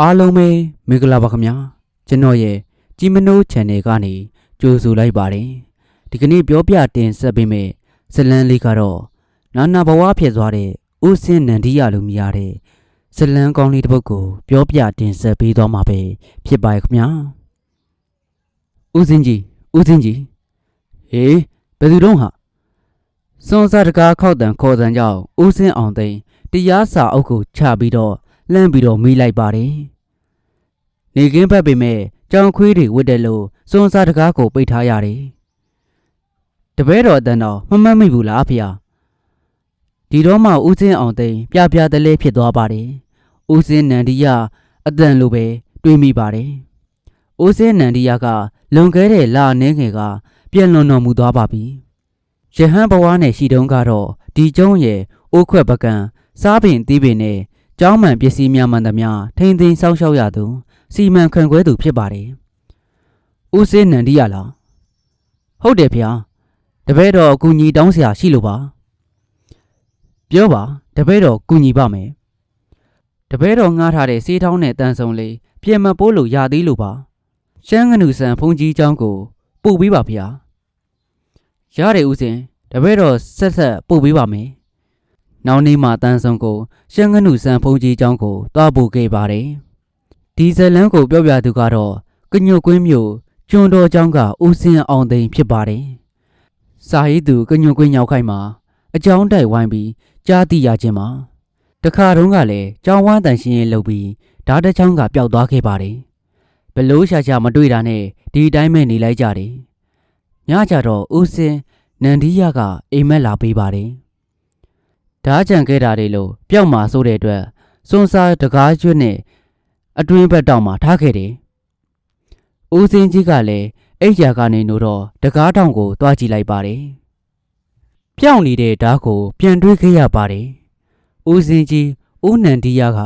အားလုံးပဲမင်္ဂလာပါခင်ဗျာကျွန်တော်ရဲ့ជីမနိုး channel ကနေကြိုဆိုလိုက်ပါတယ်ဒီကနေ့ပြောပြတင်ဆက်ပေးမယ့်ဇတ်လန်းလေးကတော့နာနာဘဝဖြစ်သွားတဲ့ဦးစင်းနန္ဒီရလို့မြည်ရတဲ့ဇတ်လန်းကောင်းလေးတစ်ပုဒ်ကိုပြောပြတင်ဆက်ပေးသွားမှာပဲဖြစ်ပါရဲ့ခင်ဗျာဦးစင်းကြီးဦးစင်းကြီးဟေးဘယ်သူတော့ဟာစွန်စားတကားခောက်တန်ခေါ်တန်ကြောင့်ဦးစင်းအောင်သိန်းတရားစာအုပ်ကိုချပြီးတော့ လှမ်းပြီးတော့မိလိုက်ပါတယ်။နေကင်းဖက်ပေမဲ့ကြောင်ခွေးတွေဝတ်တယ်လို့စွန်စားတကားကိုပိတ်ထားရတယ်။တပည့်တော်အတန်တော်မမှတ်မိဘူးလားဖေ။ဒီတော့မှဦးစင်းအောင်သိန်းပြပြတလဲဖြစ်သွားပါတယ်။ဦးစင်းနန္ဒီယအတန်လိုပဲတွေးမိပါတယ်။ဦးစင်းနန္ဒီယကလွန်ခဲ့တဲ့လအနေငယ်ကပြန်လွန်တော်မူသွားပါပြီ။ရဟန်းဘဝနဲ့ရှိတုန်းကတော့ဒီကျုံးရဲ့အိုးခွက်ပကံစားပင်တီးပင်နဲ့ ကျောင်းမှန်ပစ္စည်းများမှန်သမျှထိမ့်သိမ်းစောင့်ရှောက်ရသူစီမံခန့်ခွဲသူဖြစ်ပါတယ်။ဦးစင်းနန္ဒီရလား။ဟုတ်တယ်ဗျာ။တပည့်တော်အကူညီတောင်းစရာရှိလို့ပါ။ပြောပါတပည့်တော်ကူညီပါမယ်။တပည့်တော်ငှားထားတဲ့စေးထောင်းနဲ့တန်ဆုံလေးပြင်မပိုးလို့ရသေးလို့ပါ။ရှမ်းငနုဆန်ဖုန်ကြီးเจ้าကိုပို့ပေးပါဗျာ။ရတယ်ဦးစင်တပည့်တော်ဆက်ဆက်ပို့ပေးပါမယ်။ နောက်နေ့မှတန်းဆုံကိုရှန်ငနုစံဖုန်ကြီးကျောင်းကိုတွားပို့ခဲ့ပါတယ်။ဒီဇလန်းကိုပြောပြသူကတော့ကညွတ်ကွင်းမြို့ကျွန်းတော်ကျောင်းကဦးစင်အောင်သိန်ဖြစ်ပါတယ်။စာရေးသူကညွတ်ကွင်းရောက်ခိုင်မှာအကြောင်းတိုက်ဝိုင်းပြီးကြားသိရခြင်းမှာတခါတုန်းကလည်းကျောင်းဝမ်းတန်ရှင်ရင်လှုပ်ပြီးဓာတ်တချောင်းကပျောက်သွားခဲ့ပါတယ်။ဘလို့ရှာရှာမတွေ့တာနဲ့ဒီတိုင်းပဲနေလိုက်ကြတယ်။ညကြတော့ဦးစင်နန္ဒီယကအိမ်မက်လာပေးပါတယ်။ ဓာကြံခဲ့တာတွေလို့ပျောက်မှာဆိုတဲ့အတွက်စွန်စားတကားကျွတ်နဲ့အတွင်းဘက်တောင်မှာထားခဲ့တယ်။ဦးစင်ကြီးကလည်းအိတ်ကြာကနေနိုးတော့တကားတောင်ကိုတွားကြည့်လိုက်ပါတယ်။ပျောက်နေတဲ့ဓာတ်ကို ပြန်တွေးခဲ့ရပါတယ်။ဦးစင်ကြီးဦးနန္ဒီယက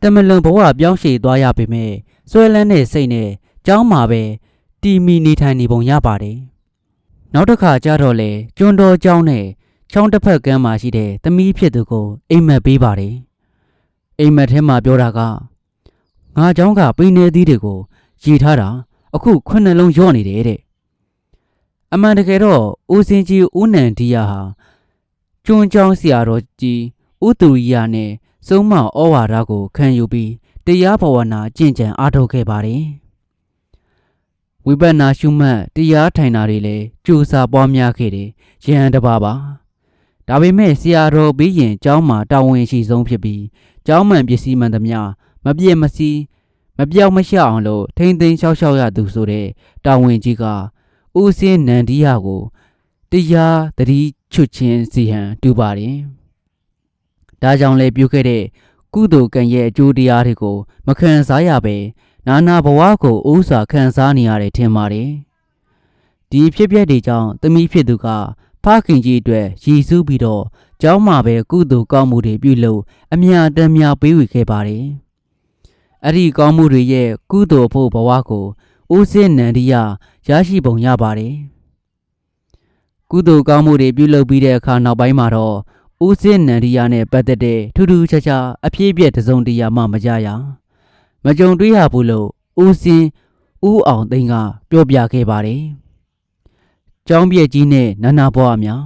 တမလွန်ဘဝပြောင်းရွှေ့သွားရပေမဲ့ဆွဲလန်းတဲ့စိတ်နဲ့ကြောင်းမှာပဲတီမီနေထိုင်နေပုံရပါတယ်။နောက်တစ်ခါကျတော့လေကျွန်းတော်ကျောင်းနဲ့ ချောင်းတစ်ဖက်ကမ်းမှာရှိတဲ့သမီးဖြစ်သူကိုအိမ်မက်ပေးပါတယ်။အိမ်မက်ထဲမှာပြောတာကငါเจ้าကပိနေသီးတွေကိုရည်ထားတာအခုခွန်းနှလုံးရော့နေတယ်တဲ့အမှန်တကယ်တော့ဦးစင်ကြီးဦးနန္ဒီယာဟာကျွန်းကျောင်းဆရာတော်ကြီးဦးသူရိယာနဲ့စုံမဩဝါဒကိုခံယူပြီးတရားဘဝနာကျင့်ကြံအားထုတ်ခဲ့ပါတယ်ဝိပဿနာရှုမှတ်တရားထိုင်တာတွေလည်းကြိုးစားပွားများခဲ့တယ်ရဟန်းတစ်ပါးပါ ဒါပေမဲ့ဆရာတော်ပြီးရင်ကျောင်းမှာတာဝန်ရှိဆုံးဖြစ်ပြီးကျောင်းမှန်ပစ္စည်းမှန်သမျှမပြည့်မစည်းမပြောက်မရှောက်အောင်လို့ထိမ့်သိမ်းရှောက်ရှောက်ရသူဆိုတဲ့တာဝန်ကြီးကဦးစင်းနန္ဒီယာကိုတရားတတိချွတ်ချင်းစီဟံတူပါတယ်ဒါကြောင့်လေပြုခဲ့တဲ့ကုသိုလ်ကံရဲ့အကျိုးတရားတွေကိုမခံစားရပဲနာနာဘဝကိုဥစွာခံစားနေရတယ်ထင်ပါတယ်ဒီဖြစ်ပျက်တွေကြောင့်သမီးဖြစ်သူက ဖခင်ကြီးအတွက်ရည်စူးပြီးတော့ကျောင်းမှာပဲကုသိုလ်ကောင်းမှုတွေပြုလုပ်အမြတ်တမ်းများပေးဝေခဲ့ပါတယ်အဲ့ဒီကောင်းမှုတွေရဲ့ကုသိုလ်ဖို့ဘဝကိုဦးစင်းနန္ဒီယရရှိပုံရပါတယ်ကုသိုလ်ကောင်းမှုတွေပြုလုပ်ပြီးတဲ့အခါနောက်ပိုင်းမှာတော့ဦးစင်းနန္ဒီယာနဲ့ပတ်သက်တဲ့ထူးထူးခြားခြားအဖြစ်အပျက်တစ်စုံတရာမှမကြရမကြုံတွေ့ရဘူးလို့ဦးစင်းဦးအောင်သိန်းကပြောပြခဲ့ပါတယ်။ ကျောင်းပြည့်ကြီးနဲ့နန္နာဘွားများ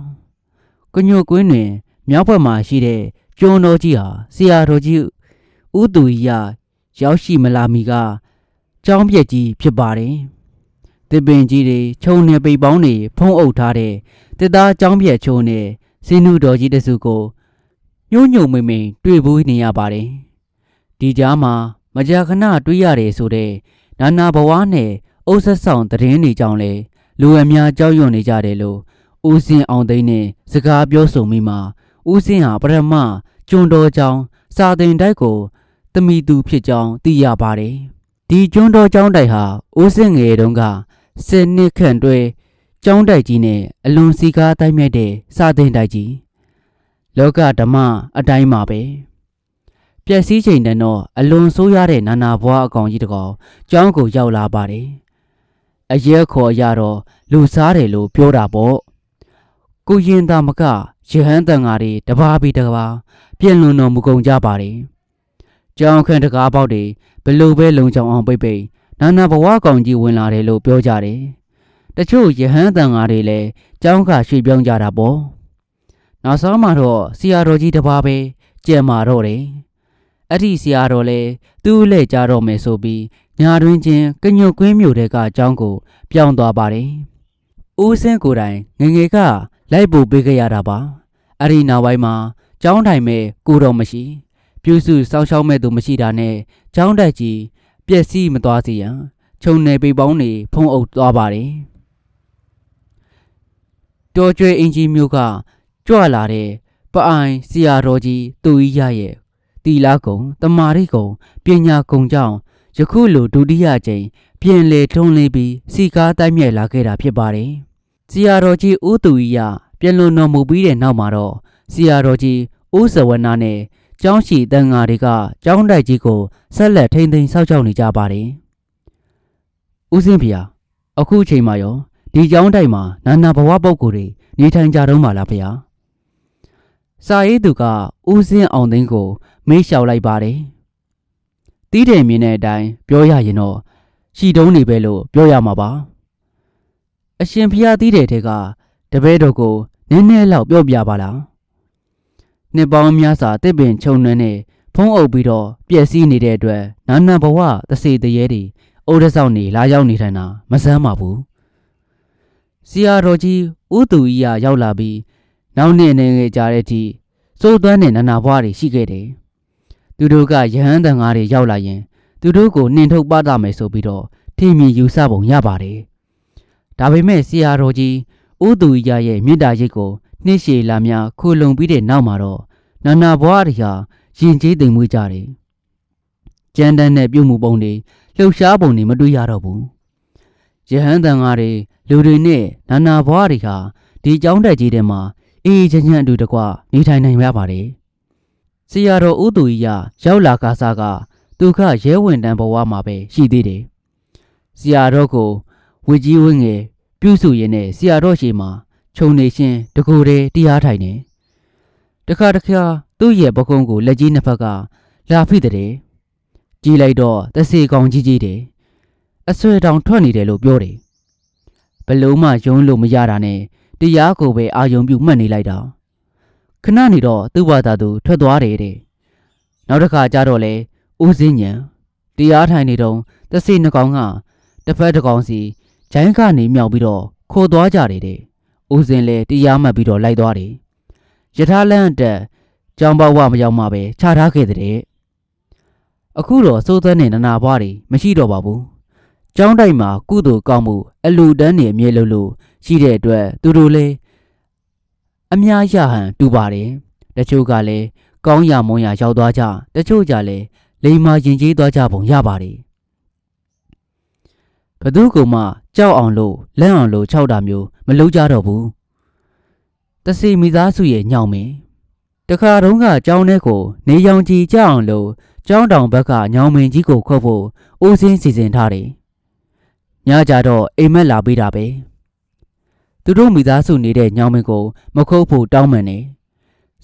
ကညိုကွင်းတွင်မြောက်ဘက်မှာရှိတဲ့ကျွန်းတော်ကြီးဟာဆရာတော်ကြီးဦးသူကြီးရရောက်ရှိမလာမီကကျောင်းပြည့်ကြီးဖြစ်ပါတယ်။တစ်ပင်ကြီးတွေခြုံနေပိတ်ပေါင်းတွေဖုံးအုပ်ထားတဲ့တစ်သားကျောင်းပြည့်ချုံနဲ့စင်းနုတော်ကြီးတစုကိုညှို့ညုံမိန်မိန်တွေ့ဘူးနေရပါတယ်။ဒီကြားမှာမကြာခဏတွေ့ရတယ်ဆိုတဲ့နာနာဘဝနဲ့အုပ်ဆက်ဆောင်သတင်းတွေကြောင့်လေ လူအများကြောက်ရွံ့နေကြတယ်လို့ဦးစင်းအောင်သိန်းနဲ့စကားပြောဆိုမိမှာဦးစင်းဟာပရမကျွန်းတော်ကြောင်စာတင်တိုက်ကိုတမီသူဖြစ်ကြောင်းသိရပါတယ်။ဒီကျွန်းတော်ကျောင်းတိုက်ဟာဦးစင်းငယ်တုန်းကဆယ်နှစ်ခန့်တွဲကျောင်းတိုက်ကြီးနဲ့အလွန်စီကားတိုက်မြတ်တဲ့စာသင်တိုက်ကြီးလောကဓမ္မအတိုင်းမှာပဲပျက်စီးချိန်တန်တော့အလွန်ဆိုးရတဲ့နာနာဘွားအကောင်ကြီးတကောင်ကျောင်းကိုရောက်လာပါတယ် အရက်ခေါ်ရတော့လူစားတယ်လို့ပြောတာပေါ့ကိုရင်သားမကရဟန်းတန်ဃာတွေတပါးပြီးတပါးပြည့်လွန်တော်မူကုန်ကြပါတယ်ကြောင်ခန့်တကားပေါက်တွေဘလို့ပဲလုံချောင်အောင်ပိတ်ပိတ်နာနာဘဝကောင်ကြီးဝင်လာတယ်လို့ပြောကြတယ်တချို့ယဟန်တန်ဃာတွေလည်းကြောင်းကရွှေ့ပြောင်းကြတာပေါ့နောက်ဆုံးမှတော့ဆရာတော်ကြီးတစ်ပါးပဲကြံမာတော့တယ်အဲ့ဒီဆရာတော်လည်းသူ့လက်ကြတော့မယ်ဆိုပြီး ညာတွင်ချင်းကညွတ်ကွင်းမြို့တဲကအကြောင်းကိုပြောင်းသွားပါတယ်ဦးစင်းကိုယ်တိုင်ငယ်ငယ်ကလိုက်ပို့ပေးခဲ့ရတာပါအဲ့ဒီနောက်ပိုင်းမှာကျောင်းတိုင်မဲ့ကိုတော်မရှိပြုစုစောင်းရှောင်းမဲ့သူမရှိတာနဲ့ကျောင်းတက်ကြီးပျက်စီးမသွားစေရန်ခြုံနယ်ပေပေါင်းတွေဖုံးအုပ်သွားပါတယ်တော်ကျွေးအင်ဂျီမျိုးကကြွလာတဲ့ပအိုင်ဆရာတော်ကြီးသူကြီးရရဲ့တီလာကုံတမာရိကုံပညာကုံကြောင့် ယခုလိုဒုတိယကြိမ်ပြင်လေထုံးလေးပြီးစီကားတိုက်မြိုက်လာခဲ့တာဖြစ်ပါတယ်ဆရာတော်ကြီးဦးသူကြီးရပြန်လွန်တော်မူပြီးတဲ့နောက်မှာတော့ဆရာတော်ကြီးဦးစဝနာနဲ့ကျောင်းရှိတန်ဃာတွေကကျောင်းတိုက်ကြီးကိုဆက်လက်ထိန်းသိမ်းစောင့်ရှောက်နေကြပါတယ်။ဦးစင်းဖေဟာအခုအချိန်မှာရောဒီကျောင်းတိုက်မှာနာနာဘဝပုဂ္ဂိုလ်တွေနေထိုင်ကြတော့မှာလားဖေဟာ။စာရေးသူကဦးစင်းအောင်သိန်းကိုမေးလျှောက်လိုက်ပါတယ်။ တီးတယ်မြင်တဲ့အတိုင်းပြောရရင်တော့ရှိတုံးနေပဲလို့ပြောရမှာပါ။အရှင်ဖျားတီးတယ်တဲ့ကတပည့်တော်ကိုနည်းနည်းလောက်ပြောပြပါလား။နှစ်ပေါင်းများစွာတစ်ပင်ခြုံနှွမ်းနဲ့ဖုံးအုပ်ပြီးတော့ပြည့်စည်နေတဲ့အတွက်နာနာဘဝသစေတရေတွေအိုးရဆောင်နေလာရောက်နေထိုင်တာမဆန်းပါဘူး။ဆရာတော်ကြီးဦးသူကြီးကရောက်လာပြီးနောက်နှစ်နေငယ်ကြာတဲ့အထိစိုးသွမ်းတဲ့နာနာဘဝတွေရှိခဲ့တယ်။ သူတို့ကယဟန်တန်ငါးတွေရောက်လာရင် သူတို့ကိုနှင်ထုတ်ပသမယ်ဆိုပြီးတော့ထင်မြင်ယူဆပုံရပါတယ်။ဒါပေမဲ့ဆရာတော်ကြီးဥသူရရဲ့မေတ္တာရိတ်ကိုနှိရှေလာများခိုလုံပြီးတဲ့နောက်မှာတော့နာနာဘွားတွေဟာရင်ကျေးတိမ်မွေးကြတယ်။ကြမ်းတမ်းတဲ့ပြုမှုပုံတွေလှုပ်ရှားပုံတွေမတွေ့ရတော့ဘူး။ယဟန်တန်ငါတွေလူတွေနဲ့နာနာဘွားတွေဟာဒီကျောင်းတက်ကြီးထဲမှာအေးချမ်းချမ်းအတူတကွနေထိုင်နိုင်ရပါတယ်။ ဆရာတော်ဦးသူကြီးကရောက်လာကားစားကသူခရဲဝင်တန်းဘဝမှာပဲရှိသေးတယ်။ဆရာတော်ကိုဝေကြီးဝင်းငယ်ပြုစုရင်းနဲ့ဆရာတော်ရှိမှာခြုံနေရှင်တကူတည်းတရားထိုင်နေတခါတခါသူ့ရဲ့ပကုံးကိုလက်ကြီးနှစ်ဖက်ကလာဖိတဲ့ကြည်လိုက်တော့တစေကောင်ကြီးကြီးတယ်အဆွဲတောင်ထွက်နေတယ်လို့ပြောတယ်ဘလုံးမယုံလို့မရတာနဲ့တရားကိုပဲအာယုံပြုမှတ်နေလိုက်တာ ခဏနေတော့သူ့ဘာသာသူထွက်သွားတယ်တဲ့နောက်တစ်ခါကျတော့လေဦးစင်းညံတရားထိုင်နေတော့တစေနှကောင်ကတစ်ဖက်တစ်ကောင်စီဂျိုင်းကနေမြောက်ပြီးတော့ခိုးသွားကြတယ်တဲ့ဦးစင်လည်းတရားမှတ်ပြီးတော့လိုက်သွားတယ်ယထာလန့်တက်ကြောင်ပေါဝမရောက်မှပဲခြားထားခဲ့တဲ့အခုတော့စိုးသွမ်းနေနနာဘွားတွေမရှိတော့ပါဘူးကျောင်းတိုက်မှာကုသိုလ်ကောင်းမှုအလူတန်းနေအမြဲလို့လို့ရှိတဲ့အတွက်သူတို့လည်း အများရဟန်တူပါတယ်တချို့ကလည်းကောင်းရမွန်ရရောက်သွားကြတချို့ကြလည်းလိမ္မာရင်ကြီးသွားကြပုံရပါတယ်ဘသူကမှကြောက်အောင်လို့လက်အောင်လို့ခြောက်တာမျိုးမလုပ်ကြတော့ဘူးတစီမိသားစုရဲ့ညောင်မင်းတခါတုန်းကကြောင်းထဲကိုနေရောင်ကြီးကြောက်အောင်လို့ကျောင်းတောင်ဘက်ကညောင်မင်းကြီးကိုခုတ်ဖို့ဦးစင်းစီစဉ်ထားတယ်ညကြတော့အိမ်မက်လာပေးတာပဲ သူတို့မိသားစုနေတဲ့ညောင်မင်းကိုမခုတ်ဖို့တောင်းပန်နေ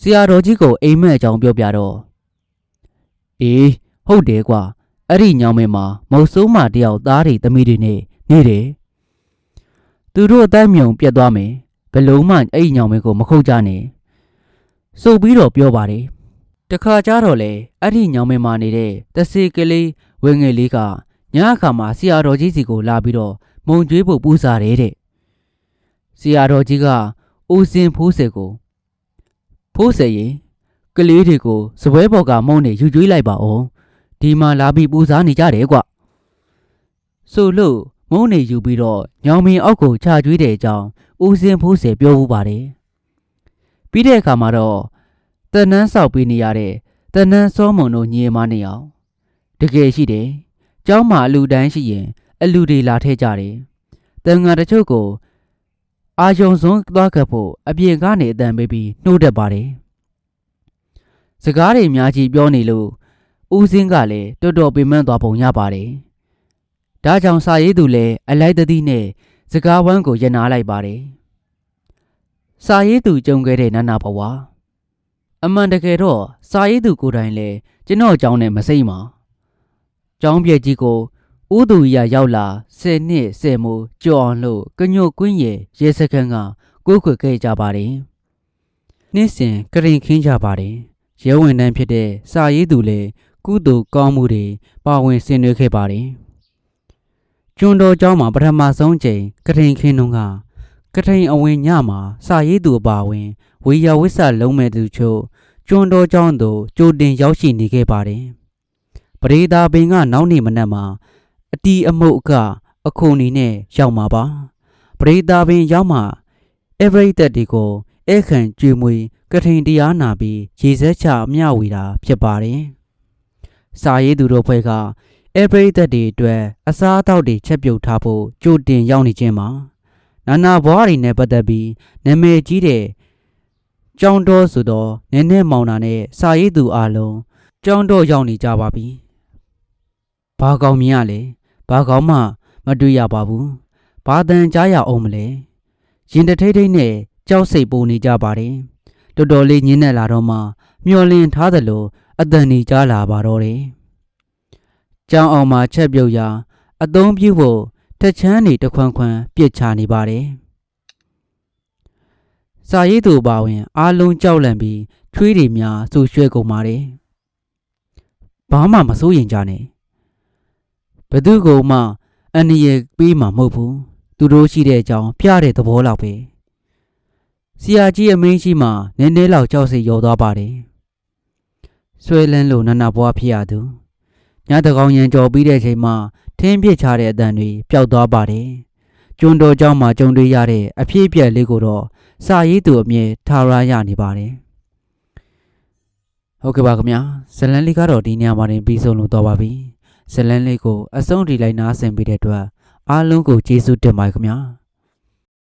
ဆရာတော်ကြီးကိုအိမ်မက်အကြောင်းပြောပြတော့အေးဟုတ်တယ်ကွာအဲ့ဒီညောင်မင်းမှာမုတ်ဆိုးမတယောက်သားတွေသမီးတွေနဲ့နေတယ်သူတို့အတိုင်းမြုံပြတ်သွားမယ်ဘလုံးမှအဲ့ဒီညောင်မင်းကိုမခုတ်ကြနဲ့စုပ်ပြီးတော့ပြောပါတယ်တခါကြတော့လေအဲ့ဒီညောင်မင်းမာနေတဲ့တစီကလေးဝင်းငယ်လေးကညအခါမှာဆရာတော်ကြီးစီကိုလာပြီးတော့မုံကျွေးဖို့ပူစားတယ်တဲ့ ဆရာတော်ကြီးကဦးစင်ဖိုးစေကိုဖိုးစေရင်ကလေးတွေကိုစပွဲပေါ်ကမုံနေယူကျွေးလိုက်ပါအောင်ဒီမှာလာပြီးပူစားနေကြတယ်ကွဆိုလို့မုံနေယူပြီးတော့ညောင်မင်းအောက်ကိုခြာကျွေးတဲ့အကြောင်းဦးစင်ဖိုးစေပြောဦးပါတယ်ပြီးတဲ့အခါမှာတော့တန်နှန်းဆောက်ပေးနေရတဲ့တန်နှန်းစောမုံတို့ညီမနေအောင်တကယ်ရှိတယ်။ကျောင်းမှာအလူတန်းရှိရင် အလူတွေလာထဲကြတယ်။တန်ငါတချို့ကို အာယုံစွန်းသွားခဲ့ဖို့အပြင်ကနေအတန်ပေးပြီးနှိုးတတ်ပါတယ်။စကားတွေအများကြီးပြောနေလို့ဦးစင်းကလည်းတော်တော်ပင်ပန်းသွားပုံရပါတယ်။ဒါကြောင့်စာရေးသူလည်းအလိုက်တသီးနဲ့စကားဝမ်းကိုရနာလိုက်ပါတယ်။စာရေးသူကြုံခဲ့တဲ့နန္နာဘဝအမှန်တကယ်တော့စာရေးသူကိုယ်တိုင်လည်းကျွန်တော်အကြောင်းနဲ့မစိမ့်ပါ။ကျောင်းပြည့်ကြီးကို ဥသူရရောက်လာ10နှစ်10မိုးကြော်အောင်လို့ကညို့ကွင်းရဲ့ရဲစခန်းကကိုးခွေခဲ့ကြပါတယ်။နေ့စဉ်ကရင်ခင်းကြပါတယ်။ရဲဝင်တန်းဖြစ်တဲ့စာရေးသူလည်းကုသိုလ်ကောင်းမှုတွေပါဝင်ဆင်နွှဲခဲ့ပါတယ်။ကျွန်းတော်ကျောင်းမှာပထမဆုံးချိန်ကရင်ခင်းတုန်းကကထိန်အဝင်ညမှာစာရေးသူအပါဝင်ဝေယဝစ္စလုံးမဲ့သူချို့ကျွန်းတော်ကျောင်းသို့ကြိုတင်ရောက်ရှိနေခဲ့ပါတယ်။ပရိသာပင်ကနောက်နေ့မနက်မှာ အတီအမုတ်အကအခုန်နေနဲ့ရောက်မှာပါ။ပရိသာပင်ရောက်မှာအဗရိသက်ဒီကိုဧကန်ကျွေမွေကထိန်တရားနာပြီးရေစက်ချအမျှဝေတာဖြစ်ပါတယ်။စာရေးသူတို့ဖွဲ့ကအဗရိသက်ဒီအတွက်အစားအသောက်တွေချက်ပြုတ်ထားဖို့ကြိုတင်ရောက်နေခြင်းပါ။နာနာဘွားတွေနဲ့ပတ်သက်ပြီးနာမည်ကြီးတဲ့ကျောင်းတော်ဆိုတော့နည်းနည်းမောင်တာနဲ့စာရေးသူအလုံးကျောင်းတော်ရောက်နေကြပါပြီ။ဘာကောင်းမြင်ရလဲ။ ဘာကောင်းမှ မတွေ့ရပါဘူး။ဘာတန်ကြားရအောင်မလဲ။ရင်တထိတ်ထိတ်နဲ့ကြောက်စိတ်ပူနေကြပါတယ်။တော်တော်လေးညင်းနေလာတော့မှမျောလင်းထားသလိုအတန်နေကြားလာပါတော့တယ်။ကျောင်းအောင်မှာချက်ပြုတ်ရာအသုံးပြုဖို့တက်ချမ်းနေတခွန်းခွန်းပြစ်ချနေပါတယ်။စာရေးသူပါဝင် အားလုံးကြောက်လန့်ပြီးချွေးတွေများဆူရွှဲကုန်ပါတယ်။ဘာမှမစိုးရင်ကြနဲ့။ ဘသူကမှအန္တရာယ်ပေးမှာမဟုတ်ဘူး။သူတို့ရှိတဲ့အကြောင်းပြတဲ့သဘောလောက်ပဲ။ဆရာကြီးအမင်းရှိမှနည်းနည်းလောက်ကြောက်စိတ်ရောသွားပါတယ်။ဆွဲလန်းလို့နနဘွားဖြစ်ရသူ။ညတကောင်ရံကြော်ပြီးတဲ့ချိန်မှာထင်းပြစ်ချတဲ့အတန်တွေပျောက်သွားပါတယ်။ကျွန်းတော်เจ้าမှာကြုံတွေ့ရတဲ့အဖြစ်အပျက်လေးကိုတော့စာရေးသူအမြဲထားရရနေပါတယ်။ဟုတ်ကဲ့ပါခင်ဗျာဇလန်လေးကတော့ဒီနေရာမှာတင်ပြီးဆုံးလို့တော့ပါပြီ။ ဇလန်လေးကိုအဆုံးထိလိုက်နားဆင်ပေးတဲ့အတွက်အားလုံးကိုကျေးဇူးတင်ပါတယ်ခင်ဗျာ။